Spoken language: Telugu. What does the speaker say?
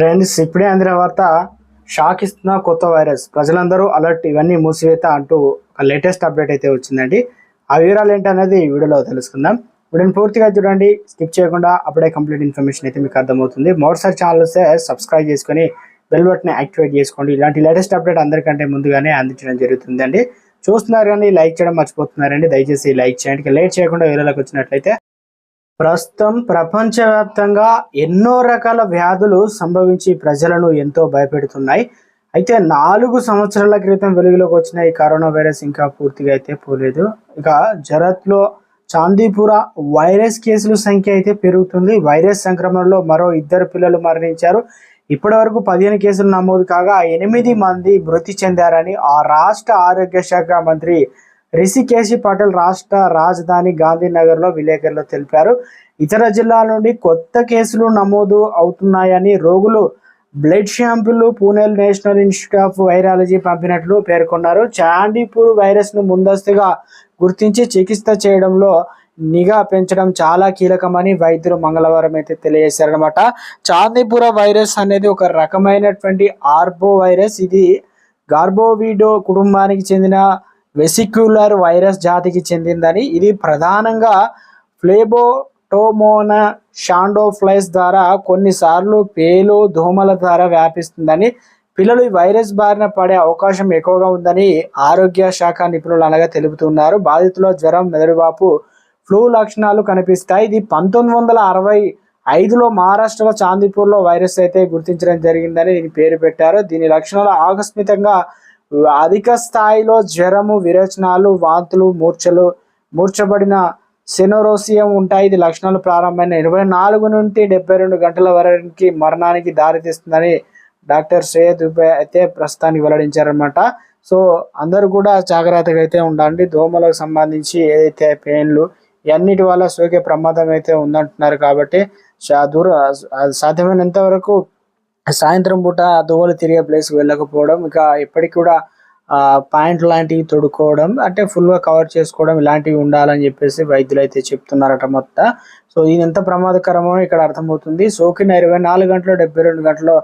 ఫ్రెండ్స్ ఇప్పుడే అందిన వార్త షాక్ ఇస్తున్న కొత్త వైరస్. ప్రజలందరూ అలర్ట్ ఇవన్నీ మూసివేత అంటూ ఒక లేటెస్ట్ అప్డేట్ అయితే వచ్చిందండి. ఆ వివరాలు ఏంటనేది అనేది వీడియోలో తెలుసుకుందాం. వీడియోని పూర్తిగా చూడండి స్కిప్ చేయకుండా అప్పుడే కంప్లీట్ ఇన్ఫర్మేషన్ అయితే మీకు అర్థమవుతుంది. మరోసారి ఛానల్ వస్తే సబ్స్క్రైబ్ చేసుకొని బెల్ బట్ని యాక్టివేట్ చేసుకోండి. ఇలాంటి లేటెస్ట్ అప్డేట్ అందరికంటే ముందుగానే అందించడం జరుగుతుందండి. చూస్తున్నారు కానీ లైక్ చేయడం మర్చిపోతున్నారండి. దయచేసి లైక్ చేయండి. లేట్ చేయకుండా వీడియోలోకి వచ్చినట్లయితే ప్రస్తుతం ప్రపంచవ్యాప్తంగా ఎన్నో రకాల వ్యాధులు సంభవించి ప్రజలను ఎంతో భయపెడుతున్నాయి. అయితే నాలుగు సంవత్సరాల క్రితం వెలుగులోకి వచ్చిన ఈ కరోనా వైరస్ ఇంకా పూర్తిగా అయితే పోలేదు. ఇక జరత్లో చాందీపుర వైరస్ కేసుల సంఖ్య అయితే పెరుగుతుంది. వైరస్ సంక్రమణలో మరో ఇద్దరు పిల్లలు మరణించారు. ఇప్పటి వరకు పదిహేను కేసులు నమోదు కాగా ఎనిమిది మంది మృతి చెందారని ఆ రాష్ట్ర ఆరోగ్య శాఖ మంత్రి రిషికేశి పటేల్ రాష్ట్ర రాజధాని గాంధీనగర్లో విలేకరులు తెలిపారు. ఇతర జిల్లాల నుండి కొత్త కేసులు నమోదు అవుతున్నాయని రోగులు blood షాంపులు Pune national institute of virology పంపినట్లు పేర్కొన్నారు. చాండీపూర్ వైరస్ను ముందస్తుగా గుర్తించి చికిత్స చేయడంలో నిఘా పెంచడం చాలా కీలకమని వైద్యులు మంగళవారం అయితే తెలియజేశారనమాట చాందీపుర వైరస్ అనేది ఒక రకమైనటువంటి ఆర్బో వైరస్ ఇది గార్బోవిడో కుటుంబానికి చెందిన వెసిక్యులర్ వైరస్ జాతికి చెందిందని ఇది ప్రధానంగా ఫ్లేబోటోమోనా షాండోఫ్లైస్ ద్వారా కొన్నిసార్లు పేలు దోమల ద్వారా వ్యాపిస్తుందని పిల్లలు ఈ వైరస్ బారిన పడే అవకాశం ఎక్కువగా ఉందని ఆరోగ్య శాఖ నిపుణులు అనగా తెలుపుతున్నారు. బాధితుల జ్వరం మెదడువాపు ఫ్లూ లక్షణాలు కనిపిస్తాయి. ఇది పంతొమ్మిది వందల అరవై ఐదులో మహారాష్ట్రలో చాందీపూర్లో వైరస్ అయితే గుర్తించడం జరిగిందని దీని పేరు పెట్టారు. దీని లక్షణాలు ఆకస్మికంగా అధిక స్థాయిలో జ్వరము విరేచనాలు వాంతులు మూర్ఛలు మూర్చబడిన సెనోరోసియం ఉంటాయి. ఇది లక్షణాలు ప్రారంభమైన ఇరవై నాలుగు నుండి డెబ్బై రెండు గంటల వరకు మరణానికి దారితీస్తుందని డాక్టర్ శ్రేయ దుబే అయితే ప్రస్తుతానికి వెల్లడించారనమాట సో అందరూ కూడా జాగ్రత్తగా అయితే ఉండండి. దోమలకు సంబంధించి ఏదైతే పెయిన్లు ఇవన్నిటి వల్ల సోకే ప్రమాదం అయితే ఉందంటున్నారు కాబట్టి దూర సాధ్యమైనంత వరకు సాయంత్రం పూట దోవలు తిరిగే ప్లేస్ వెళ్ళకపోవడం ఇక ఎప్పటికి కూడా ఆ, పాయింట్ లాంటివి తొడుక్కోవడం అంటే ఫుల్గా కవర్ చేసుకోవడం ఇలాంటివి ఉండాలని చెప్పేసి వైద్యులు అయితే చెప్తున్నారట మొత్తం. సో ఇది ఎంత ప్రమాదకరమో ఇక్కడ అర్థమవుతుంది. సోకిన ఇరవై నాలుగు గంటలు డెబ్బై రెండు గంటలు